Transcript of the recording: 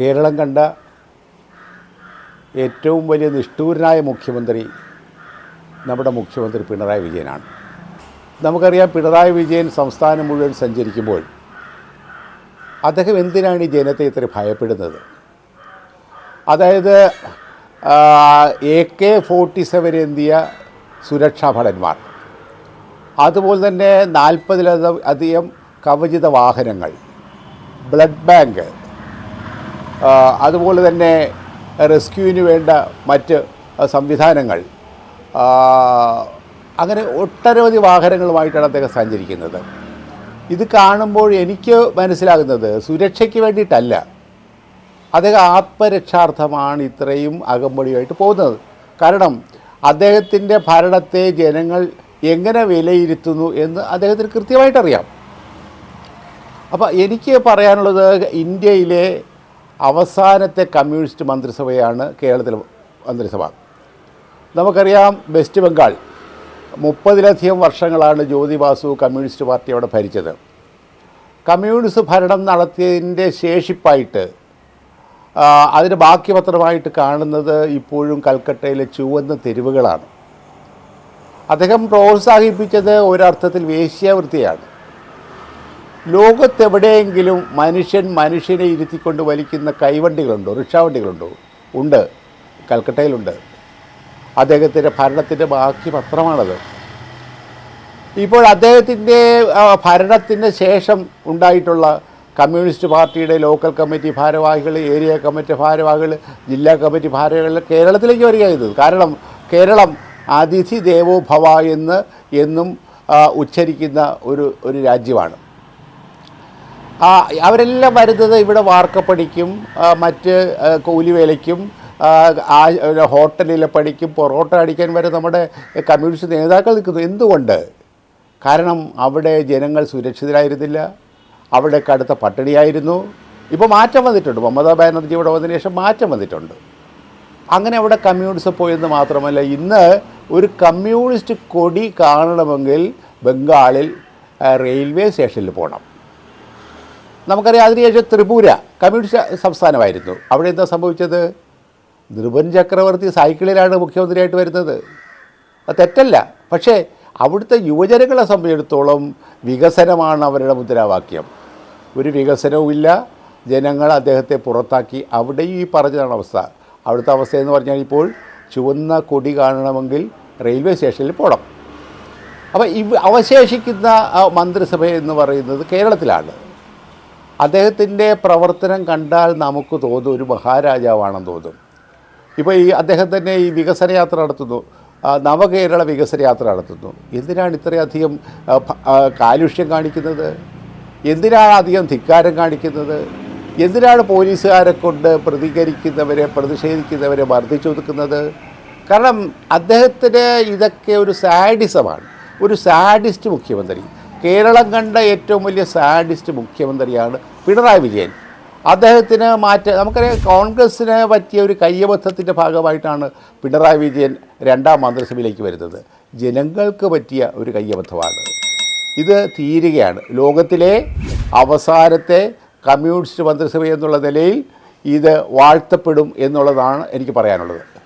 കേരളം കണ്ട ഏറ്റവും വലിയ നിഷ്ഠൂരനായ മുഖ്യമന്ത്രി നമ്മുടെ മുഖ്യമന്ത്രി പിണറായി വിജയനാണ്. നമുക്കറിയാം പിണറായി വിജയൻ സംസ്ഥാനം മുഴുവൻ സഞ്ചരിക്കുമ്പോൾ അദ്ദേഹം എന്തിനാണ് ഈ ജനത്തെ ഇത്ര ഭയപ്പെടുന്നത്? അതായത് എ കെ ഫോർട്ടി സെവൻ എന്തിയ സുരക്ഷാ ഭടന്മാർ. അതുപോലെ തന്നെ നാൽപ്പതിലധികം കവചിത വാഹനങ്ങൾ ബ്ലഡ് ബാങ്ക് അതുപോലെ തന്നെ റെസ്ക്യൂവിന് വേണ്ട മറ്റ് സംവിധാനങ്ങൾ. അങ്ങനെ ഒട്ടനവധി വാഹനങ്ങളുമായിട്ടാണ് അദ്ദേഹം സഞ്ചരിക്കുന്നത്. ഇത് കാണുമ്പോൾ എനിക്ക് മനസ്സിലാകുന്നത് സുരക്ഷയ്ക്ക് വേണ്ടിയിട്ടല്ല. അദ്ദേഹം ആത്മരക്ഷാർത്ഥമാണ് ഇത്രയും അകമ്പടിയായിട്ട് പോകുന്നത്. കാരണം അദ്ദേഹത്തിന്റെ ഭരണത്തെ ജനങ്ങൾ എങ്ങനെ വിലയിരുത്തുന്നു എന്ന് അദ്ദേഹത്തിന് കൃത്യമായിട്ടറിയാം. അപ്പോൾ എനിക്ക് പറയാനുള്ളത് ഇന്ത്യയിലെ അവസാനത്തെ കമ്മ്യൂണിസ്റ്റ് മന്ത്രിസഭയാണ് കേരളത്തിലെ മന്ത്രിസഭ. നമുക്കറിയാം വെസ്റ്റ് ബംഗാൾ മുപ്പതിലധികം വർഷങ്ങളാണ് ജ്യോതി വാസു കമ്മ്യൂണിസ്റ്റ് പാർട്ടി അവിടെ ഭരിച്ചത്. കമ്മ്യൂണിസ്റ്റ് ഭരണം നടത്തിയതിന്റെ ശേഷിപ്പായിട്ട് അതിന് ബാക്കി പത്രമായിട്ട് കാണുന്നത് ഇപ്പോഴും കൽക്കട്ടയിലെ ചുവന്ന തെരുവുകളാണ്. അദ്ദേഹം പ്രോത്സാഹിപ്പിച്ചത് ഒരർത്ഥത്തിൽ വേശ്യാവൃത്തിയാണ്. ലോകത്തെവിടെയെങ്കിലും മനുഷ്യൻ മനുഷ്യനെ ഇരുത്തിക്കൊണ്ട് വലിക്കുന്ന കൈവണ്ടികളുണ്ടോ? റിക്ഷാവണ്ടികളുണ്ടോ? ഉണ്ട്. കൽക്കട്ടയിലുണ്ട്. അദ്ദേഹത്തിന്റെ ഭരണത്തിന്റെ ബാക്കി പത്രമാണത്. ഇപ്പോൾ അദ്ദേഹത്തിന്റെ ഭരണത്തിന് ശേഷം ഉണ്ടായിട്ടുള്ള കമ്മ്യൂണിസ്റ്റ് പാർട്ടിയുടെ ലോക്കൽ കമ്മിറ്റി ഭാരവാഹികൾ ഏരിയ കമ്മിറ്റി ഭാരവാഹികൾ ജില്ലാ കമ്മിറ്റി ഭാരവാഹികൾ കേരളത്തിലേക്ക് വരിക കാരണം കേരളം അതിഥി ദേവോ ഭവ എന്ന് എന്നും ഉച്ചരിക്കുന്ന ഒരു ഒരു രാജ്യമാണ്. അവരെല്ലാം വരുന്നത് ഇവിടെ വാർക്കപ്പണിക്കും മറ്റ് കൂലിവേലയ്ക്കും ആ, ഹോട്ടലിലെ പണിക്കും പൊറോട്ട അടിക്കാൻ വരെ നമ്മുടെ കമ്മ്യൂണിസ്റ്റ് നേതാക്കൾ നിൽക്കുന്നു. എന്തുകൊണ്ട്? കാരണം അവിടെ ജനങ്ങൾ സുരക്ഷിതരായിരുന്നില്ല. അവിടെ കടുത്ത പട്ടിണിയായിരുന്നു. ഇപ്പോൾ മാറ്റം വന്നിട്ടുണ്ട്. മമതാ ബാനർജി ഇവിടെ വന്നതിന് ശേഷം മാറ്റം വന്നിട്ടുണ്ട്. അങ്ങനെ അവിടെ കമ്മ്യൂണിസ്റ്റ് പോയെന്ന് മാത്രമല്ല ഇന്ന് ഒരു കമ്മ്യൂണിസ്റ്റ് കൊടി കാണണമെങ്കിൽ ബംഗാളിൽ റെയിൽവേ സ്റ്റേഷനിൽ പോകണം നമുക്കറിയാം അതിനുശേഷം ത്രിപുര കമ്മ്യൂണിസ്റ്റ് സംസ്ഥാനമായിരുന്നു. അവിടെ എന്താ സംഭവിച്ചത്? നൃപൻ ചക്രവർത്തി സൈക്കിളിലാണ് മുഖ്യമന്ത്രിയായിട്ട് വരുന്നത്. അത് തെറ്റല്ല. പക്ഷേ അവിടുത്തെ യുവജനങ്ങളെ സംബന്ധിച്ചിടത്തോളം വികസനമാണ് അവരുടെ മുദ്രാവാക്യം. ഒരു വികസനവുമില്ല. ജനങ്ങൾ അദ്ദേഹത്തെ പുറത്താക്കി. അവിടെയും ഈ പറഞ്ഞതാണ് അവസ്ഥ. അവിടുത്തെ അവസ്ഥ എന്ന് പറഞ്ഞാൽ ഇപ്പോൾ ചുവന്ന കൊടി കാണണമെങ്കിൽ റെയിൽവേ സ്റ്റേഷനിൽ പോകണം. അപ്പോൾ ഇവ അവശേഷിക്കുന്ന മന്ത്രിസഭ എന്ന് പറയുന്നത് കേരളത്തിലാണ്. അദ്ദേഹത്തിന്റെ പ്രവർത്തനം കണ്ടാൽ നമുക്ക് തോന്നും ഒരു മഹാരാജാവാണെന്ന് തോന്നും. ഇപ്പോൾ ഈ അദ്ദേഹം തന്നെ ഈ വികസന യാത്ര നടത്തുന്നു. നവകേരള വികസന യാത്ര നടത്തുന്നു. എന്തിനാണ് ഇത്രയധികം കാലുഷ്യം കാണിക്കുന്നത്? എന്തിനാണ് അധികം ധിക്കാരം കാണിക്കുന്നത്? എന്തിനാണ് പോലീസുകാരെ കൊണ്ട് പ്രതികരിക്കുന്നവരെ പ്രതിഷേധിക്കുന്നവരെ വർദ്ധിച്ചൊതുക്കുന്നത് കാരണം അദ്ദേഹത്തിന് ഇതൊക്കെ ഒരു സാഡിസമാണ്. ഒരു സാഡിസ്റ്റ് മുഖ്യമന്ത്രി. കേരളം കണ്ട ഏറ്റവും വലിയ സാഡിസ്റ്റ് മുഖ്യമന്ത്രിയാണ് പിണറായി വിജയൻ. അദ്ദേഹത്തിന് മാറ്റ നമുക്കറിയാം കോൺഗ്രസ്സിന് പറ്റിയ ഒരു കയ്യബദ്ധത്തിന്റെ ഭാഗമായിട്ടാണ് പിണറായി വിജയൻ രണ്ടാം മന്ത്രിസഭയിലേക്ക് വരുന്നത്. ജനങ്ങൾക്ക് പറ്റിയ ഒരു കയ്യബദ്ധമാണ്. ഇത് തീരുകയാണ്. ലോകത്തിലെ അവസാനത്തെ കമ്മ്യൂണിസ്റ്റ് മന്ത്രിസഭ എന്നുള്ള നിലയിൽ ഇത് വാഴ്ത്തപ്പെടും എന്നുള്ളതാണ് എനിക്ക് പറയാനുള്ളത്.